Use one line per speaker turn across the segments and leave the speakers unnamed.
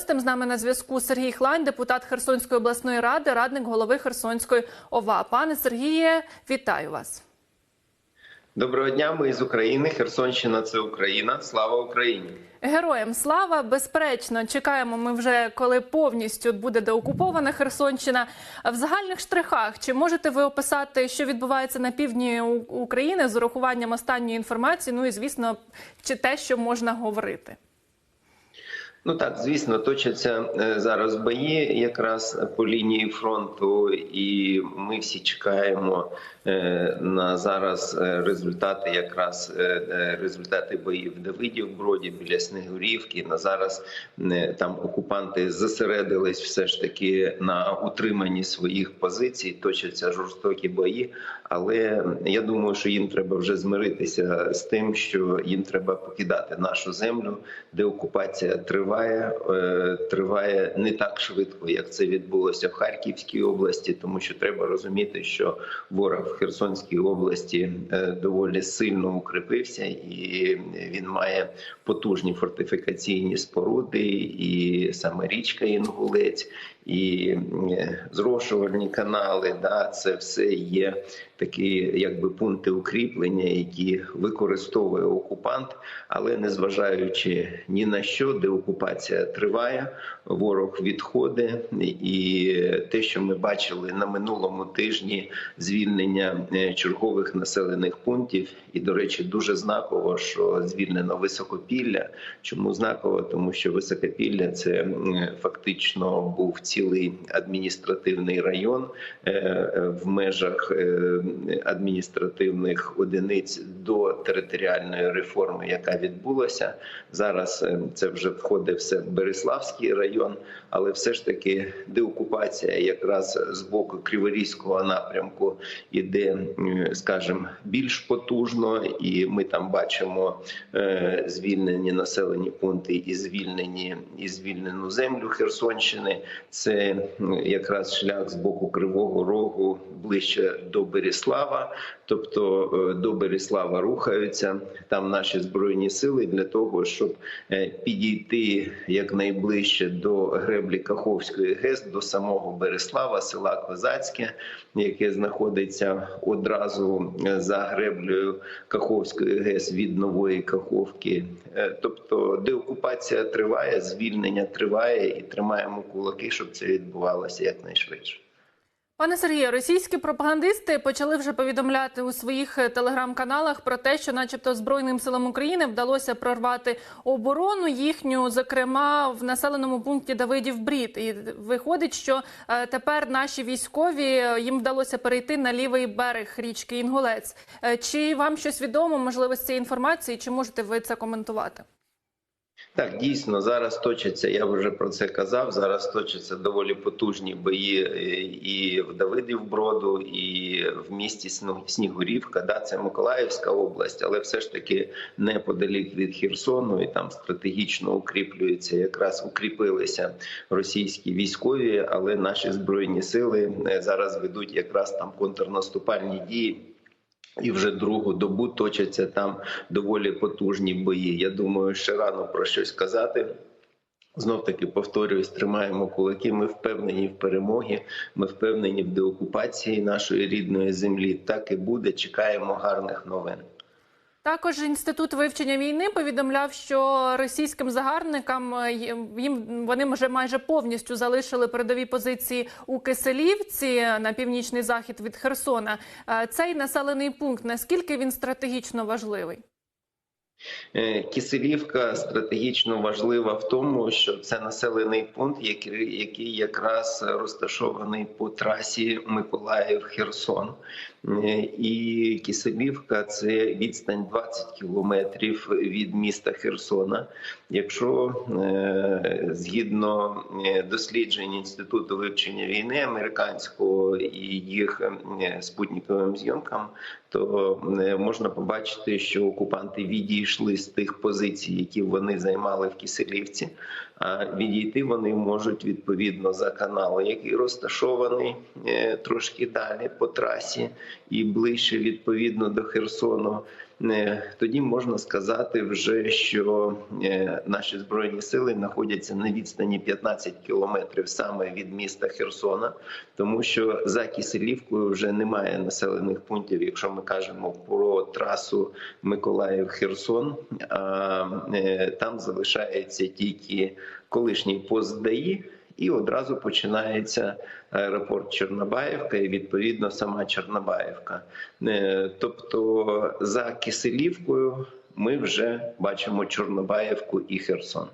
гостем з нами на зв'язку Сергій Хлань, депутат Херсонської обласної ради, радник голови Херсонської ОВА. Пане Сергіє, вітаю вас.
Доброго дня, ми з України. Херсонщина це Україна. Слава Україні!
Героям слава безперечно, чекаємо. Ми вже коли повністю буде деокупована Херсонщина. В загальних штрихах чи можете ви описати, що відбувається на півдні України з урахуванням останньої інформації? Ну і звісно, чи те, що можна говорити?
Ну так, звісно, точаться е, зараз бої якраз по лінії фронту, і ми всі чекаємо на зараз е, результати, якраз е, е, результати боїв Давидів Броді біля Снегурівки. На зараз е, там окупанти зосередились все ж таки на утриманні своїх позицій. Точаться жорстокі бої, але я думаю, що їм треба вже змиритися з тим, що їм треба покидати нашу землю, де окупація триває. е, Триває не так швидко, як це відбулося в Харківській області, тому що треба розуміти, що ворог Херсонській області е, доволі сильно укріпився, і він має потужні фортифікаційні споруди, і саме річка Інгулець, і зрошувальні канали. Да, це все є такі, якби пункти укріплення, які використовує окупант, але незважаючи ні на що, де окупація триває, ворог відходить, і те, що ми бачили на минулому тижні, звільнення е, чергових населених пунктів, і до речі, дуже знаково, що звільнено високопілля. Чому знаково? Тому що високопілля це фактично був цілий адміністративний район е, е, в межах е, адміністративних одиниць до територіальної реформи, яка відбулася зараз. Це вже входить все в Береславський район, але все ж таки деокупація якраз з боку Криворізького напрямку іде, скажімо, більш потужно, і ми там бачимо звільнені населені пункти і звільнені і звільнену землю Херсонщини. Це якраз шлях з боку Кривого Рогу ближче до Беріслава, тобто е, до Беріслава рухаються там наші збройні сили для того, щоб е, підійти якнайближче до греблі Каховської ГЕС, до самого Береслава, села Козацьке, яке знаходиться одразу е, за греблею Каховської ГЕС від нової Каховки. Тобто деокупація триває, звільнення триває, і тримаємо кулаки, щоб це відбувалося якнайшвидше.
Пане Сергію, російські пропагандисти почали вже повідомляти у своїх е, телеграм-каналах про те, що, начебто, збройним силам України вдалося прорвати оборону їхню, зокрема в населеному пункті Давидів Брід. І виходить, що е, тепер наші військові е, їм вдалося перейти на лівий берег річки Інгулець. Чи вам щось відомо, можливо, з цієї інформації? Чи можете ви це коментувати?
Так, дійсно, зараз точаться, я вже про це казав. Зараз точаться доволі потужні бої е, і в Давидів Броду, і в місті Снігурівка. Да, це Миколаївська область, але все ж таки неподалік від Херсону, і там стратегічно укріплюється, якраз укріпилися російські військові, але наші збройні сили е, зараз ведуть якраз там контрнаступальні дії. І вже другу добу точаться там доволі потужні бої. Я думаю, ще рано про щось казати. Знов таки повторююсь, тримаємо кулаки. Ми впевнені в перемогі. Ми впевнені в деокупації нашої рідної землі. Так і буде. Чекаємо гарних новин.
Також інститут вивчення війни повідомляв, що російським загарбникам е, їм вони вже майже повністю залишили передові позиції у Киселівці на північний захід від Херсона. Е, Цей населений пункт наскільки він стратегічно важливий?
Е, Киселівка стратегічно важлива в тому, що це населений пункт, який, якраз розташований по трасі Миколаїв-Херсон. Е, І Киселівка це відстань 20 кілометрів від міста Херсона. Якщо е, згідно е, досліджень інституту вивчення війни американського і їх спутниковим зйомкам, то можна побачити, що окупанти відійшли з тих позицій, які вони займали в Киселівці. А відійти вони можуть відповідно за каналом, який розташований трошки далі по трасі і ближче відповідно до Херсону. е, тоді можна сказати вже, що е, наші збройні сили знаходяться на відстані 15 кілометрів саме від міста Херсона, тому що за Киселівкою вже немає населених пунктів, якщо ми кажемо про трасу Миколаїв-Херсон, е, там залишається тільки колишній пост ДАІ, і одразу починається аеропорт Чорнобаївка і відповідно сама Чорнобаївка. Е, Тобто за Киселівкою ми вже бачимо Чорнобаївку і Херсон.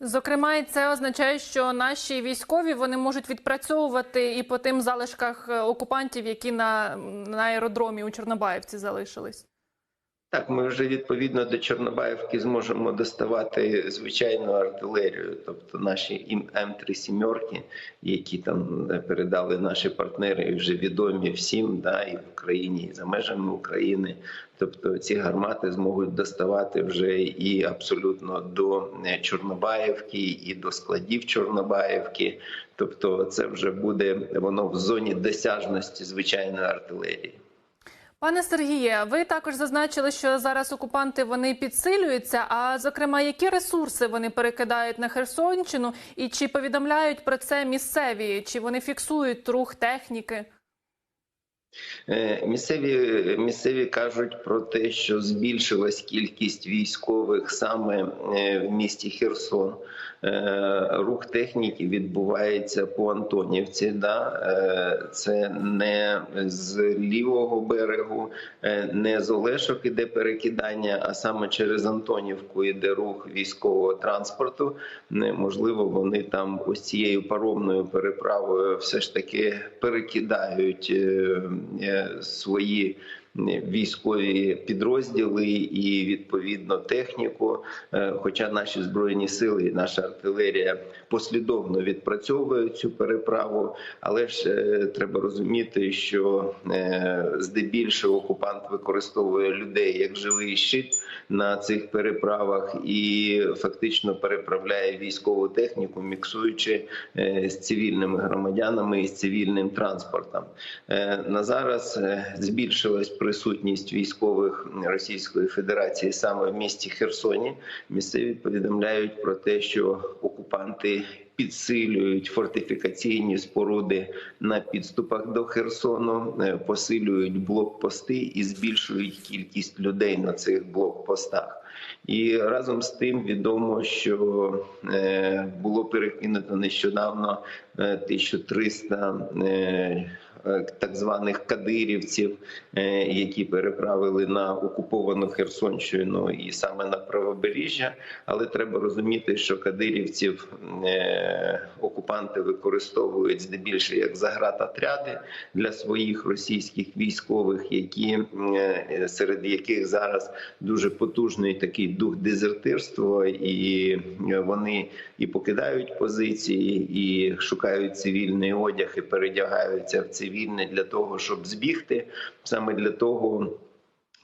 Зокрема, це означає, що наші військові вони можуть відпрацьовувати і по тим залишках е, окупантів, які на, на аеродромі у Чорнобаївці залишились.
Так, ми вже відповідно до Чорнобаївки зможемо доставати звичайну артилерію, тобто наші М3 сімерки, які там е, передали наші партнери, і вже відомі всім, да, і в Україні, і за межами України. Тобто ці гармати зможуть доставати вже і абсолютно до е, Чорнобаївки, і до складів Чорнобаївки. Тобто, це вже буде воно в зоні досяжності звичайної артилерії.
Пане Сергіє, ви також зазначили, що зараз окупанти вони підсилюються. А зокрема, які ресурси вони перекидають на Херсонщину, і чи повідомляють про це місцеві, чи вони фіксують рух техніки?
Е, Місцеві місцеві кажуть про те, що збільшилась кількість військових саме е, в місті Херсон. Е, Рух техніки відбувається по Антонівці. Да? Е, Це не з лівого берегу, е, не з Олешок іде перекидання, а саме через Антонівку йде рух військового транспорту. Можливо, вони там ось цією паромною переправою все ж таки перекидають свої військові підрозділи і відповідно техніку. Е, Хоча наші збройні сили, наша артилерія послідовно відпрацьовують цю переправу, але ж е, треба розуміти, що е, здебільшого окупант використовує людей як живий щит на цих переправах і фактично переправляє військову техніку, міксуючи е, з цивільними громадянами і з цивільним транспортом. На зараз збільшилась присутність військових Російської Федерації саме в місті Херсоні. Місцеві повідомляють про те, що окупанти підсилюють фортифікаційні споруди на підступах до Херсону, е, посилюють блокпости і збільшують кількість людей на цих блокпостах. І разом з тим відомо, що е, було перекинуто нещодавно е, 1300 е, е, так званих кадирівців, е, які переправили на окуповану Херсонщину і саме на правобережжя. Але треба розуміти, що кадирівців е, окупанти використовують здебільшого як заградотряди для своїх російських військових, які е, серед яких зараз дуже потужний такий дух дезертирства, і е, вони і покидають позиції, і шукають цивільний одяг, і передягаються в цивільне для того, щоб збігти саме для того.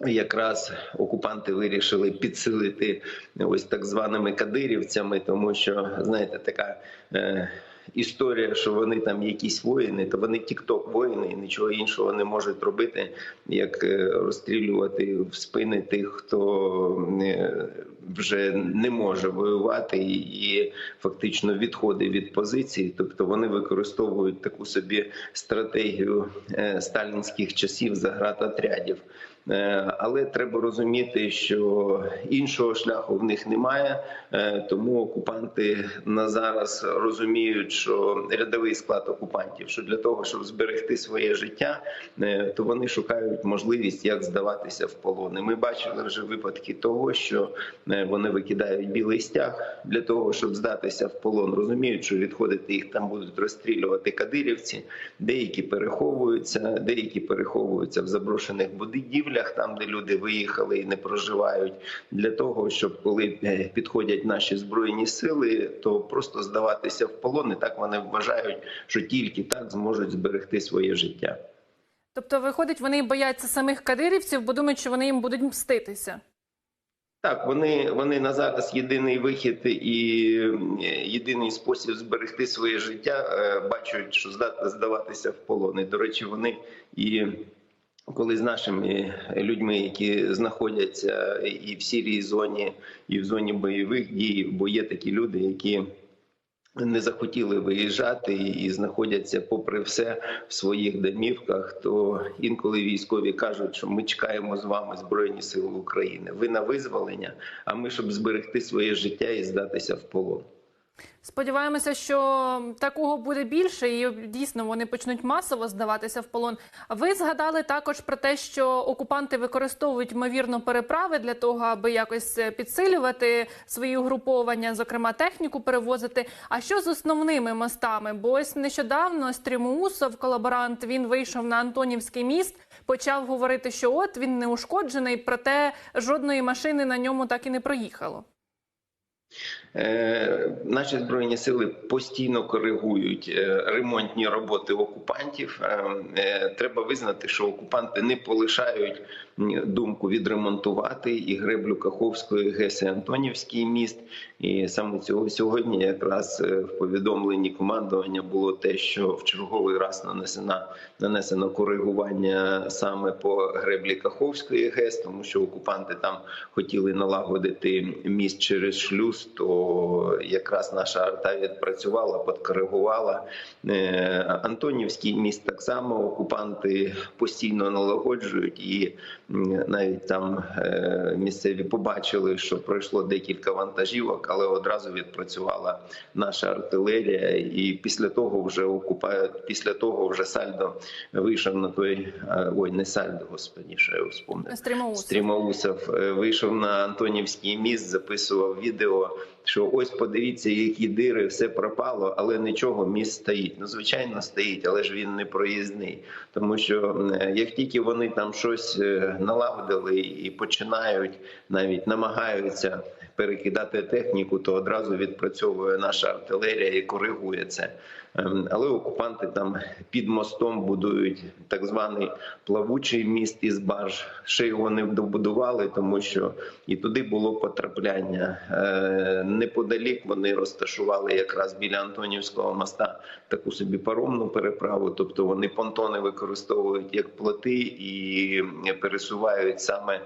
Якраз окупанти вирішили підсилити ось так званими кадирівцями, тому що знаєте, така е, історія, що вони там якісь воїни, то вони тікток воїни і нічого іншого не можуть робити, як е, розстрілювати в спини тих, хто е, вже не може воювати і фактично відходить від позиції. Тобто вони використовують таку собі стратегію е, сталінських часів заградотрядів. Е, Але треба розуміти, що іншого шляху в них немає, Е, тому окупанти на зараз розуміють, що рядовий склад окупантів, що для того, щоб зберегти своє життя, е, то вони шукають можливість, як здаватися в полон. Ми бачили вже випадки того, що вони викидають білий стяг для того, щоб здатися в полон. Розуміють, що відходити їх там будуть розстрілювати кадирівці. Деякі переховуються, деякі переховуються в заброшених будівлях, там де люди виїхали і не проживають, для того, щоб коли е, підходять наші збройні сили, то просто здаватися в полон. І так вони вважають, що тільки так зможуть зберегти своє життя.
Тобто, виходить, вони бояться самих кадирівців, бо думають, що вони їм будуть мститися.
Так, вони, вони на зараз єдиний вихід і е, єдиний спосіб зберегти своє життя. е, Бачать, що здатне здаватися в полон. І, до речі, вони і коли з нашими людьми, які знаходяться і в сірій зоні, і в зоні бойових дій, бо є такі люди, які не захотіли виїжджати і знаходяться, попри все, в своїх домівках. То інколи військові кажуть, що ми чекаємо з вами збройні сили України. Ви на визволення, а ми щоб зберегти своє життя і здатися в полон.
Сподіваємося, що такого буде більше, і дійсно вони почнуть масово здаватися в полон. Ви згадали також про те, що окупанти використовують ймовірно переправи для того, аби якось підсилювати свої угруповання, зокрема техніку перевозити. А що з основними мостами? Бо ось нещодавно Стрімоусов, колаборант, він вийшов на Антонівський міст, почав говорити, що от він не ушкоджений, проте жодної машини на ньому так і не проїхало.
Е, Наші збройні сили постійно коригують е, ремонтні роботи окупантів. Е, е, Треба визнати, що окупанти не полишають думку відремонтувати і греблю Каховської ГЕС Антонівський міст. І саме цього сьогодні, якраз е, в повідомленні командування було те, що в черговий раз нанесена нанесено коригування саме по греблі Каховської ГЕС, тому що окупанти там хотіли налагодити міст через шлюз. То якраз наша арта відпрацювала, подкоригувала. Е, Антонівський міст так само окупанти постійно налагоджують, і навіть там е, місцеві побачили, що пройшло декілька вантажівок, але одразу відпрацювала наша артилерія. І після того вже окупа... після того вже сальдо вийшов на той е, ой, не сальдо, господі, що я вспомнив.
Стрімоусов.
Стрімоусов е, вийшов на Антонівський міст, записував відео. Що ось подивіться, які дири, все пропало, але нічого, міст стоїть. Ну звичайно, стоїть, але ж він не проїзний. Тому що як тільки вони там щось е, налагодили і починають, навіть намагаються перекидати техніку, то одразу відпрацьовує наша артилерія і коригує це. Ем, Але окупанти там під мостом будують так званий плавучий міст із барж. Ще його не добудували, тому що і туди було потрапляння. Е, Неподалік вони розташували якраз біля Антонівського моста таку собі паромну переправу. Тобто вони понтони використовують як плоти і пересувають саме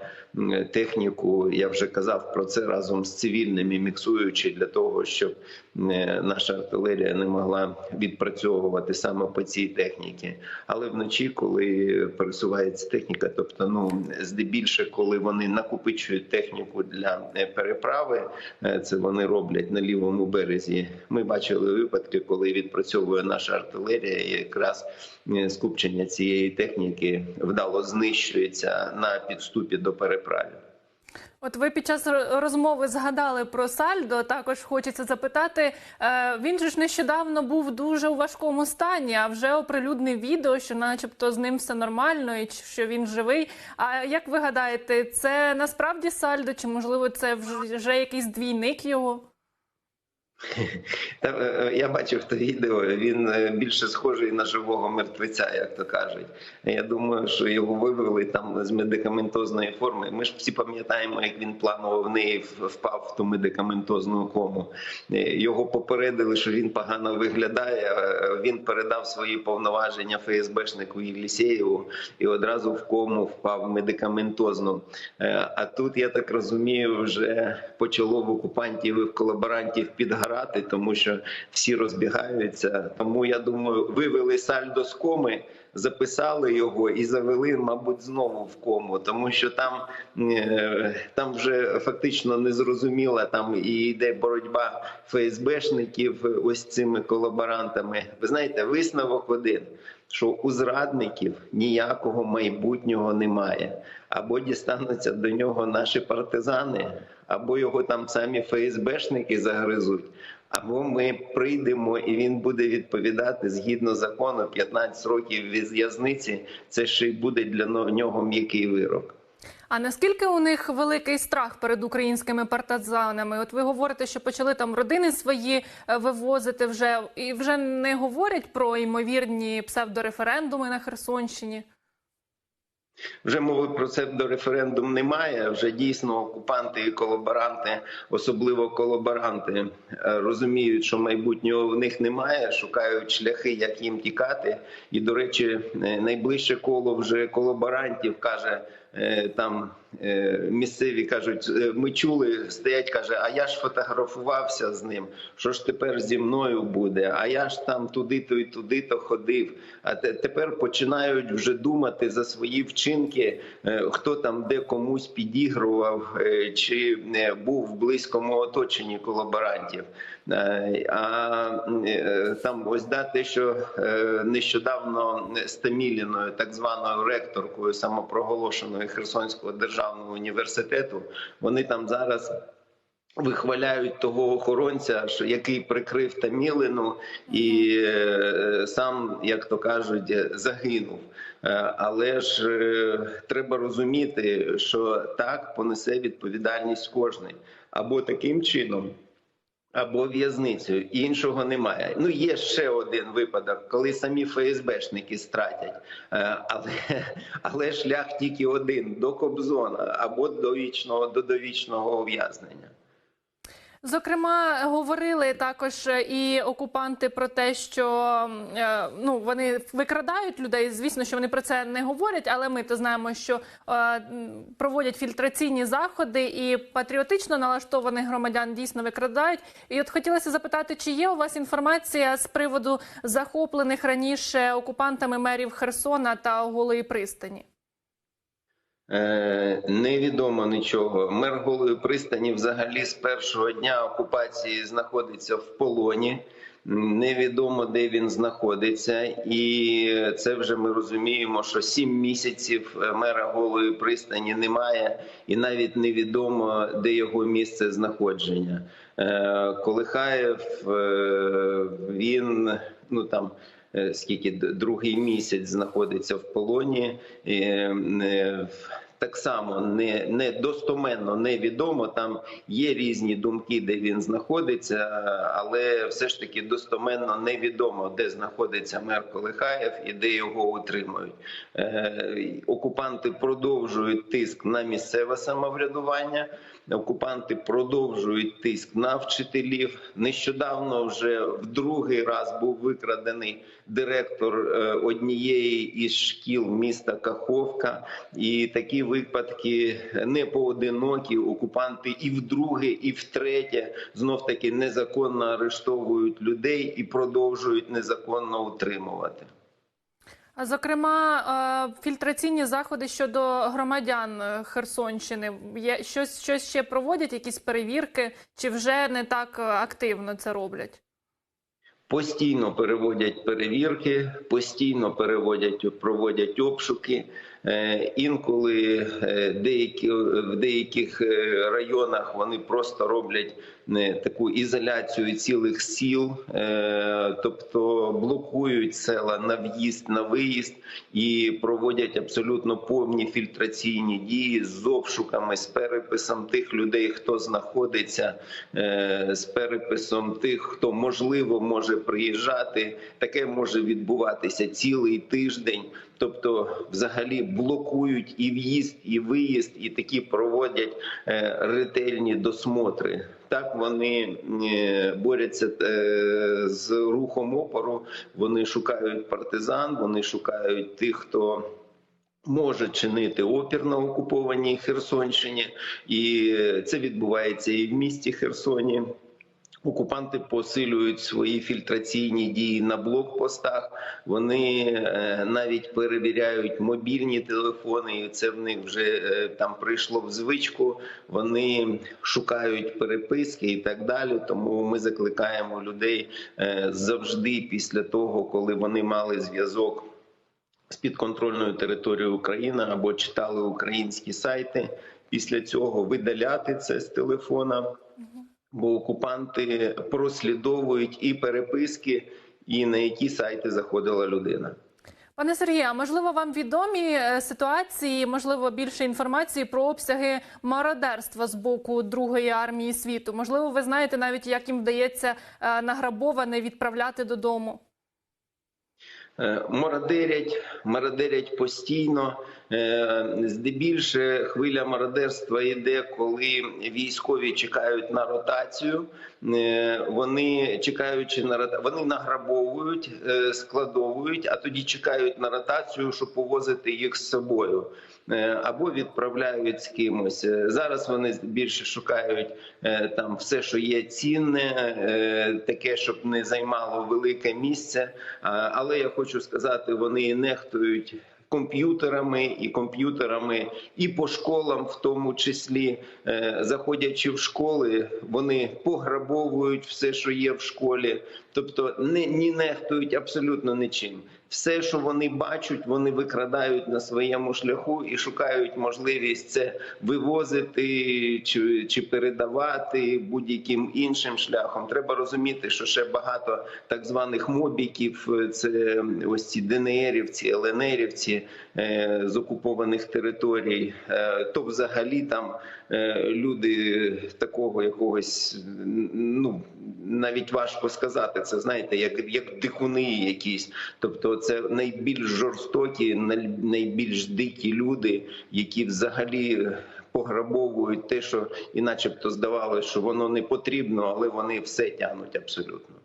техніку. Я вже казав про це разом з цивільними, міксуючи для того, щоб наша артилерія не могла відпрацьовувати саме по цій техніці. Але вночі, коли пересувається техніка, тобто ну здебільше, коли вони накопичують техніку для е, переправи, е, це вони роблять на лівому березі. Ми бачили випадки, коли відпрацьовує наша артилерія, і якраз е, скупчення цієї техніки вдало знищується на підступі до переправи.
От ви під час розмови згадали про сальдо. Також хочеться запитати. е, Він ж нещодавно був дуже у важкому стані, а вже оприлюднив відео, що, начебто, з ним все нормально і що він живий. А як ви гадаєте, це насправді сальдо, чи можливо це вже якийсь двійник його?
Та, е, я бачив те відео. Він е, більше схожий на живого мертвеця, як то кажуть. Я думаю, що його вивели там з медикаментозної форми. Ми ж всі пам'ятаємо, як він планово в неї впав в ту медикаментозну кому. Е, Його попередили, що він погано виглядає. Е, Він передав свої повноваження ФСБшнику Єлісєєву і одразу в кому впав медикаментозну. Е, А тут я так розумію, вже почало в окупантів і в колаборантів підгорати, тому що всі розбігаються. Тому я думаю, вивели сальдо з коми, записали його і завели, мабуть, знову в кому, тому що там, е, там вже фактично незрозуміла там і йде боротьба ФСБшників ось цими колаборантами. Ви знаєте, висновок один. Що у зрадників ніякого майбутнього немає, або дістануться до нього наші партизани, або його там самі ФСБшники загризуть, або ми прийдемо і він буде відповідати згідно закону 15 років в'язниці. Це ще й буде для нього м'який вирок.
А наскільки у них великий страх перед українськими партизанами? От ви говорите, що почали там родини свої е, вивозити вже і вже не говорять про ймовірні псевдореферендуми на Херсонщині.
Вже мови про це до референдум немає. Вже дійсно окупанти і колаборанти, особливо колаборанти, е, розуміють, що майбутнього в них немає, шукають шляхи, як їм тікати. І, до речі, е, найближче коло вже колаборантів каже. Е, Там е, місцеві кажуть, е, ми чули, стоять, каже, а я ж фотографувався з ним. Що ж тепер зі мною буде? А я ж там туди-то і туди-то ходив. А тепер починають вже думати за свої вчинки, хто там де комусь підігрував чи був в близькому оточенні колаборантів. Е, А е, там ось да, те, що е, нещодавно Стаміліною, так званою ректоркою самопроголошеної Херсонського державного університету, вони там зараз. Вихваляють того охоронця, що який прикрив Тамілину, і сам, як то кажуть, загинув. Але ж треба розуміти, що так понесе відповідальність кожний або таким чином, або в'язницею. Іншого немає. Ну є ще один випадок, коли самі ФСБшники стратять, Е, але, але шлях тільки один до Кобзона або до вічного до довічного ув'язнення.
Зокрема, говорили також і окупанти про те, що е, ну вони викрадають людей. Звісно, що вони про це не говорять, але ми то знаємо, що е, проводять фільтраційні заходи і патріотично налаштованих громадян дійсно викрадають. І от хотілося запитати, чи є у вас інформація з приводу захоплених раніше окупантами мерів Херсона та Голої пристані?
Е, Невідомо нічого. Мер голої пристані взагалі з першого дня окупації знаходиться в полоні. Невідомо де він знаходиться, і це вже ми розуміємо, що сім місяців е, мера голої пристані немає, і навіть невідомо де його місце знаходження. Е, Колихаєв він ну там скільки другий місяць знаходиться в полоні. Е, так само не, не достоменно невідомо. Там є різні думки, де він знаходиться, але все ж таки достоменно невідомо, де знаходиться мер Колихаєв і де його утримують. Е, окупанти продовжують тиск на місцеве самоврядування. Окупанти продовжують тиск на вчителів. Нещодавно вже в другий раз був викрадений директор е, однієї із шкіл міста Каховка, і такі випадки не поодинокі. Окупанти і вдруге, і втретє знов таки незаконно арештовують людей і продовжують незаконно утримувати.
Зокрема, фільтраційні заходи щодо громадян е, Херсонщини. Є щось, щось ще проводять, якісь перевірки, чи вже не так е, активно це роблять?
Постійно переводять перевірки, постійно переводять, проводять обшуки. Е, Інколи деякі в деяких районах вони просто роблять таку ізоляцію цілих сіл, е, тобто блокують села на в'їзд, на виїзд і проводять абсолютно повні фільтраційні дії з обшуками, з переписом тих людей, хто знаходиться, е, з переписом тих, хто можливо може приїжджати. Таке може відбуватися цілий тиждень. Тобто, взагалі блокують і в'їзд, і виїзд, і такі проводять е, ретельні досмотри. Так вони е, борються е, з рухом опору. Вони шукають партизан, вони шукають тих, хто. Може чинити опір на окупованій Херсонщині, і це відбувається і в місті Херсоні. Окупанти посилюють свої фільтраційні дії на блокпостах. Вони е, навіть перевіряють мобільні телефони, і це в них вже е, там прийшло в звичку. Вони шукають переписки і так далі. Тому ми закликаємо людей е, завжди після того, коли вони мали зв'язок з підконтрольною територією України або читали українські сайти. Після цього видаляти це з телефона, бо окупанти прослідовують і переписки, і на які сайти заходила людина.
Пане Сергію, а можливо, вам відомі е, ситуації, можливо, більше інформації про обсяги мародерства з боку Другої армії світу? Можливо, ви знаєте навіть, як їм вдається е, награбоване відправляти додому?
Е, Мародерять, мародерять постійно. Е, Здебільше хвиля мародерства йде, коли військові чекають на ротацію. Е, Вони чекаючи на рота- вони награбовують, е, складовують, а тоді чекають на ротацію, щоб повозити їх з собою. Або відправляють з кимось. Зараз вони більше шукають там все, що є цінне, таке, щоб не займало велике місце. Але я хочу сказати, вони нехтують комп'ютерами і комп'ютерами, і по школам, в тому числі, Е, заходячи в школи, вони пограбовують все, що є в школі, тобто не, не нехтують абсолютно нічим. Все, що вони бачать, вони викрадають на своєму шляху і шукають можливість це вивозити чи, чи передавати будь-яким іншим шляхом. Треба розуміти, що ще багато так званих мобіків, це ось ці ДНРівці, ЛНРівці е, з окупованих територій, е, то взагалі там е, люди такого якогось, ну навіть важко сказати. Це знаєте, як, як дикуни якісь. Тобто, це найбільш жорстокі, найбільш дикі люди, які взагалі. Пограбовують те, що і начебто здавалося, що воно не потрібно, але вони все тягнуть абсолютно.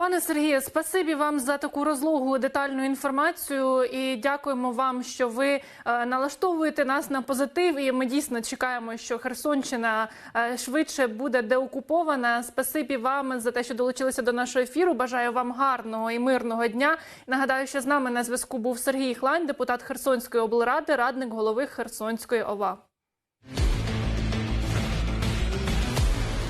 Пане Сергію, спасибі вам за таку розлогу детальну інформацію і дякуємо вам, що ви е, налаштовуєте нас на позитив. І ми дійсно чекаємо, що Херсонщина е, швидше буде деокупована. Спасибі вам за те, що долучилися до нашого ефіру. Бажаю вам гарного і мирного дня. Нагадаю, що з нами на зв'язку був Сергій Хлань, депутат Херсонської облради, радник голови Херсонської ОВА.